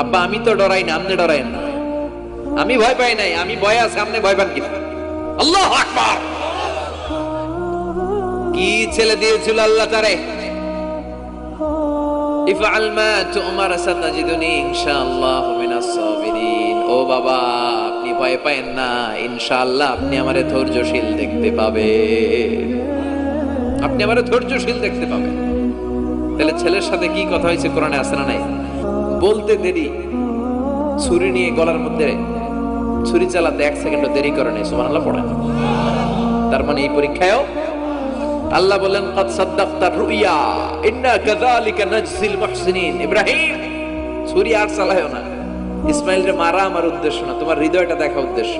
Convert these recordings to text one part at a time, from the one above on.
আব্বা, আমি তো ডরাই না, আপনি না। আমি ভয় পাই নাই, আমি ভয় আছে, আপনি ভয় পান কিনা? আল্লাহু কি ছেলে দিয়েছিল আল্লাহ তারে? ও বাবা, আপনি ভয় না, ইনশাআল্লাহ আপনি আমারে ধৈর্যশীল দেখতে আপনি আমারে ধৈর্যশীল দেখতে পাবেন। তাহলে ছেলের সাথে কি কথা হয়েছে কোরআনে আসে না নাই? বলতে দেরি। ছুরি নিয়ে গলার মধ্যে ছুরি চালাতে এক সেকেন্ড দেরি করে নেই, সুবহানাল্লাহ, পড়ে তার মানে এই পরীক্ষায়ও আল্লাহ বলেন কদ সাদ্দাকতা রুইয়া, ইন্না কাযালিকা নাজজিল মুহসিনিন। ইব্রাহিম, ছুরি আর চালায়ও না। ইসমাইলরে মারা আমার উদ্দেশ্য না, তোমার হৃদয়টা দেখা উদ্দেশ্য।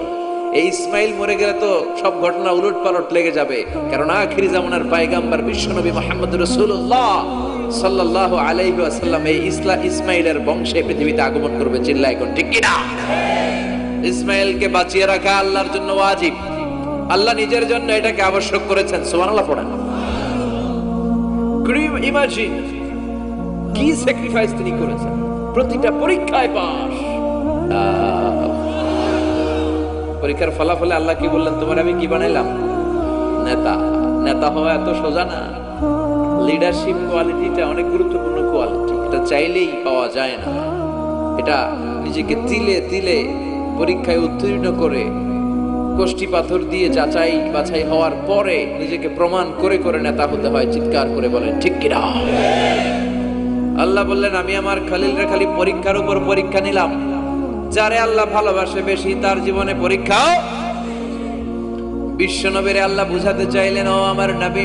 এই ইসমাইল মরে গেলে তো সব ঘটনা উলট পালট লেগে যাবে। কারণ আখিরি জামানার পায়গাম্বার বিশ্বনবী মোহাম্মদ রাসূলুল্লাহ আলাইহি এই ইসলা ইসমাইলের বংশে পৃথিবীতে আগমন করবে চিল্লা এখন ঠিক ইসমাইলকে বাঁচিয়ে রাখা আল্লাহর জন্য ওয়াজিব। আল্লাহ নিজের জন্য এটাকে আবশ্যক করেছেন, সুবহানাল্লাহ পড়েন। ইমাজিন কি স্যাক্রিফাইস তিনি করেছেন? প্রতিটা পরীক্ষায় পাস পরীক্ষার ফলাফলে আল্লাহ কি বললেন, তোমার আমি কি বানাইলাম? নেতা। নেতা হওয়া এত সোজা না। লিডারশিপ কোয়ালিটিটা অনেক গুরুত্বপূর্ণ কোয়ালিটি এটা চাইলেই পাওয়া যায় না। এটা নিজেকে তিলে তিলে পরীক্ষায় উত্তীর্ণ করে কোষ্টি পাথর দিয়ে যাচাই বাছাই হওয়ার পরে নিজেকে প্রমাণ করে করে নেতা হতে হয়, চিৎকার করে বলেন, ঠিক কিনা আল্লাহ বললেন, আমি আমার খালিলরে খালি পরীক্ষার উপর পরীক্ষা নিলাম। যারে আল্লাহ ভালোবাসে বেশি, তার জীবনে পরীক্ষা পরীক্ষাও বিশ্বনবীরে আল্লাহ বুঝাতে চাইলেন, ও আমার নবী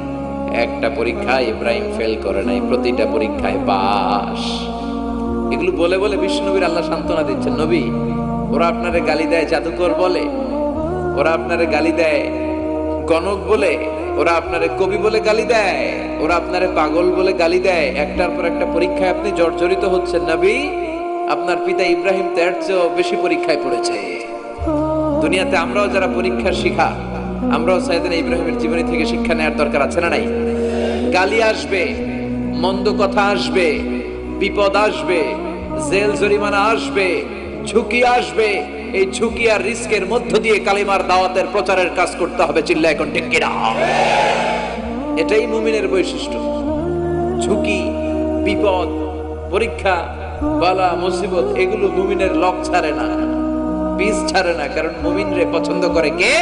একটা পরীক্ষায় ইব্রাহিম ফেল করে নাই, প্রতিটা পরীক্ষায় পাস। এগুলো বলে বলে বিষ্ণুনবীর আল্লাহ সান্ত্বনা দিচ্ছেন, নবী, ওরা আপনারে গালি দেয় জাদুকর বলে, ওরা আপনারে গালি দেয় গণক বলে, ওরা আপনারে কবি বলে গালি দেয়, ওরা আপনারে পাগল বলে গালি দেয়। একটার পর একটা পরীক্ষায় আপনি জর্জরিত হচ্ছেন, নবী, আপনার পিতা ইব্রাহিম তো এর চেয়েও বেশি পরীক্ষায় পড়েছে। দুনিয়াতে আমরাও যারা পরীক্ষার শিখা আমরাও সাইদিন ইব্রাহিমের জীবনী থেকে শিক্ষা নেওয়ার দরকার আছে না নাই? গালি আসবে, মন্দ কথা আসবে, বিপদ আসবে, জেল জরিমানা আসবে, ঝুঁকি আসবে। এই ঝুঁকি আর রিস্কের মধ্য দিয়ে কালিমার দাওয়াতের প্রচারের কাজ করতে হবে, চিল্লা এখন ঠিক কিনা? এটাই মুমিনের বৈশিষ্ট্য। ঝুঁকি, বিপদ, পরীক্ষা, বালা, মুসিবত, এগুলো মুমিনের লক ছাড়ে না, পিস ছাড়ে না, কারণ মুমিনরে পছন্দ করে কে?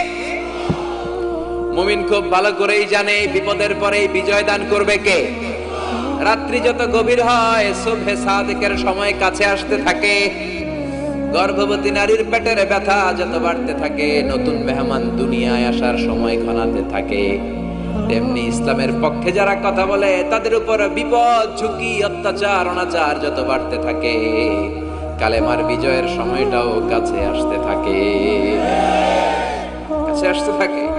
মুমিন খুব ভালো করেই জানে, বিপদের পরেই বিজয় দান করবে কে। রাত্রি যত গভীর হয় শুভে সাদিকের সময় কাছে আসতে থাকে। গর্ভবতী নারীর পেটের ব্যথা যত বাড়তে থাকে, নতুন মেহমান দুনিয়ায় আসার সময় ঘনাতে থাকে। তেমনি ইসলামের পক্ষে যারা কথা বলে, তাদের উপর বিপদ, ঝুঁকি, অত্যাচার, অনাচার যত বাড়তে থাকে। কালেমার বিজয়ের সময়টাও কাছে আসতে থাকে। কাছে আসতে থাকে।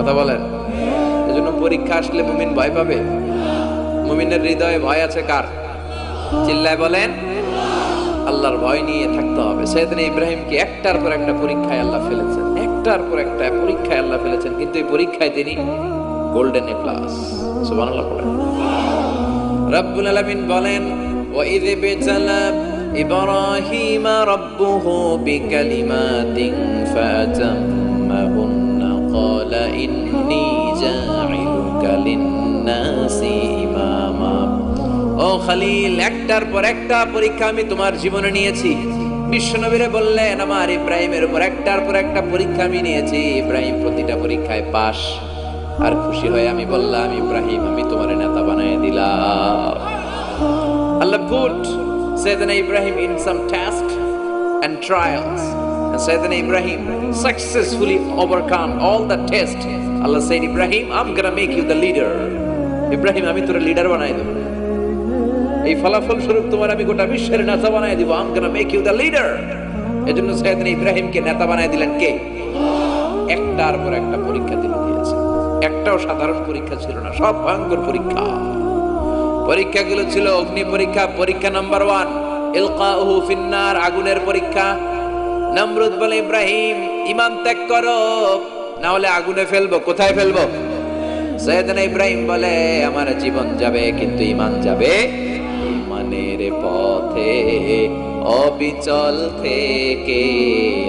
কথা বলেন এজন্য পরীক্ষা আসলে মুমিন ভয় পাবে মুমিনের হৃদয়ে ভয় আছে কার চিল্লায় বলেন আল্লাহর ভয় নিয়ে থাকতে হবে সেদিন ইব্রাহিমকে একটার পর একটা পরীক্ষায় আল্লাহ ফেলেছেন একটার পর একটা পরীক্ষায় আল্লাহ ফেলেছেন কিন্তু এই পরীক্ষায় তিনি গোল্ডেন এ প্লাস সুবহানাল্লাহ বলেন রব্বুল আলামিন বলেন وإذ ابتلى إبراهيم ربه بكلمات فأتمهن খালিল, একটার পর একটা পরীক্ষা আমি তোমার জীবনে নিয়েছি। বিশ্বনবীরে বললেন, আমার ইব্রাহিমের উপর একটার পর একটা পরীক্ষা আমি নিয়েছি। ইব্রাহিম প্রতিটা পরীক্ষায় পাশ। আর ইব্রাহিম, আমি তোমার আল্লাহ পুট সেদিন Ibrahim in some test and trials সেদিন Ibrahim successfully overcome all the test Allah সেদিন ইব্রাহিম আম গ্রামে কিউ দ্য ইব্রাহিম, আমি তোর লিডার বানাই দেবো। এই ফলাফল স্বরূপ তোমার আমি গোটা বিশ্বের নেতা বানাই দিব। আম gonna make you the leader. এজন্য সাইয়েদনা ইব্রাহিমকে নেতা বানাই দিলেন কে? একটার পর একটা পরীক্ষা তিনি দিয়েছে। একটাও সাধারণ পরীক্ষা ছিল না, সব ভয়ঙ্কর পরীক্ষা। পরীক্ষাগুলো ছিল অগ্নি পরীক্ষা পরীক্ষা নাম্বার ওয়ান ইলকাউহু ফিন্নার আগুনের পরীক্ষা। নমরুদ বলে, ইব্রাহিম ইমান ত্যাগ করো। না হলে আগুনে ফেলব, কোথায় ফেলব? সৈয়দনা ইব্রাহিম বলে, আমার জীবন যাবে, কিন্তু ইমান যাবে ইমানের পথে অবিচল থেকে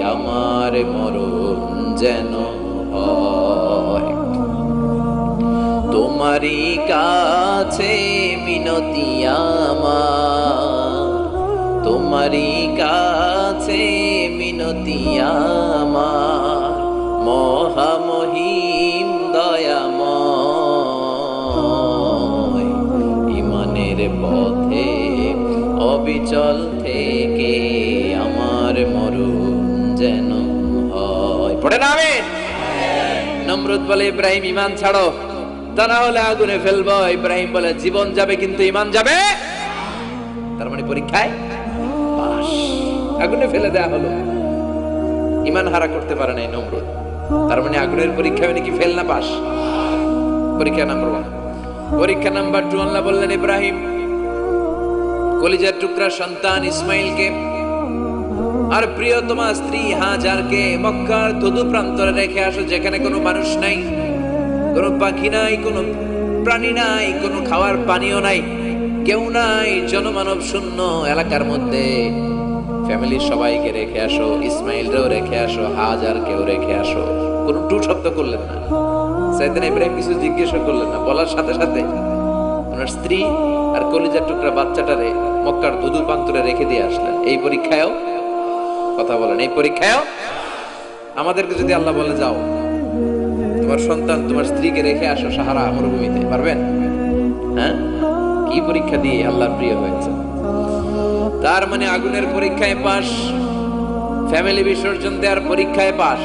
আমার মরণ যেন হয়। তোমারই কাছে মিনতি আমার। তোমারই কাছে আমার। মহামহিম দয়াময়, ইমানের পথে অবিচল থেকে আমার মরণ যেন হয়। পড়ে না আমিন নমরুদ বলে, ইব্রাহিম ইমান ছাড়ো। তা না হলে আগুনে ফেলব। ইব্রাহিম বলে, জীবন যাবে, কিন্তু ইমান যাবে? তার মানে পরীক্ষায় আগুনে ফেলে দেয়া হলো। ইমান হারা করতে পারে নাই নমরুদ। তার মানে আগুনের পরীক্ষা নাকি ফেল না পাস পরীক্ষা নাম্বার ওয়ান পরীক্ষা নাম্বার টু আল্লাহ বললেন, ইব্রাহিম কলিজার টুকরা সন্তান ইসমাইলকে। আর প্রিয়তমা স্ত্রী হাজারকে মক্কার ধুধু প্রান্তরে রেখে আসো, যেখানে কোনো মানুষ নাই, কোনো পাখি নাই, কোনো প্রাণী নাই, কোনো খাওয়ার পানিও নাই, কেউ নাই, জনমানব শূন্য এলাকার মধ্যে। ফ্যামিলির সবাইকে রেখে আসো ইসমাইলরেও রেখে আসো, হাজারকেও রেখে আসো। কোনো টু শব্দ করলেন না। সাইদিন ইব্রাহিম কিছু জিজ্ঞেস করলেন না, বলার সাথে সাথে। ওনার স্ত্রী আর কলিজার টুকরা বাচ্চাটারে মক্কার ধুধু প্রান্তরে রেখে দিয়ে আসলেন। এই পরীক্ষায়ও কথা বলেন, এই পরীক্ষায়ও আমাদেরকে যদি আল্লাহ বলে যাও, তোমার সন্তান তোমার স্ত্রীকে রেখে আসো সাহারা মরুভূমিতে, পারবেন? হ্যাঁ? কি পরীক্ষা দিয়ে আল্লাহ প্রিয় হয়েছে? তার মানে আগুনের পরীক্ষায় পাস ফ্যামিলি বিসর্জন দেওয়ার পরীক্ষায় পাস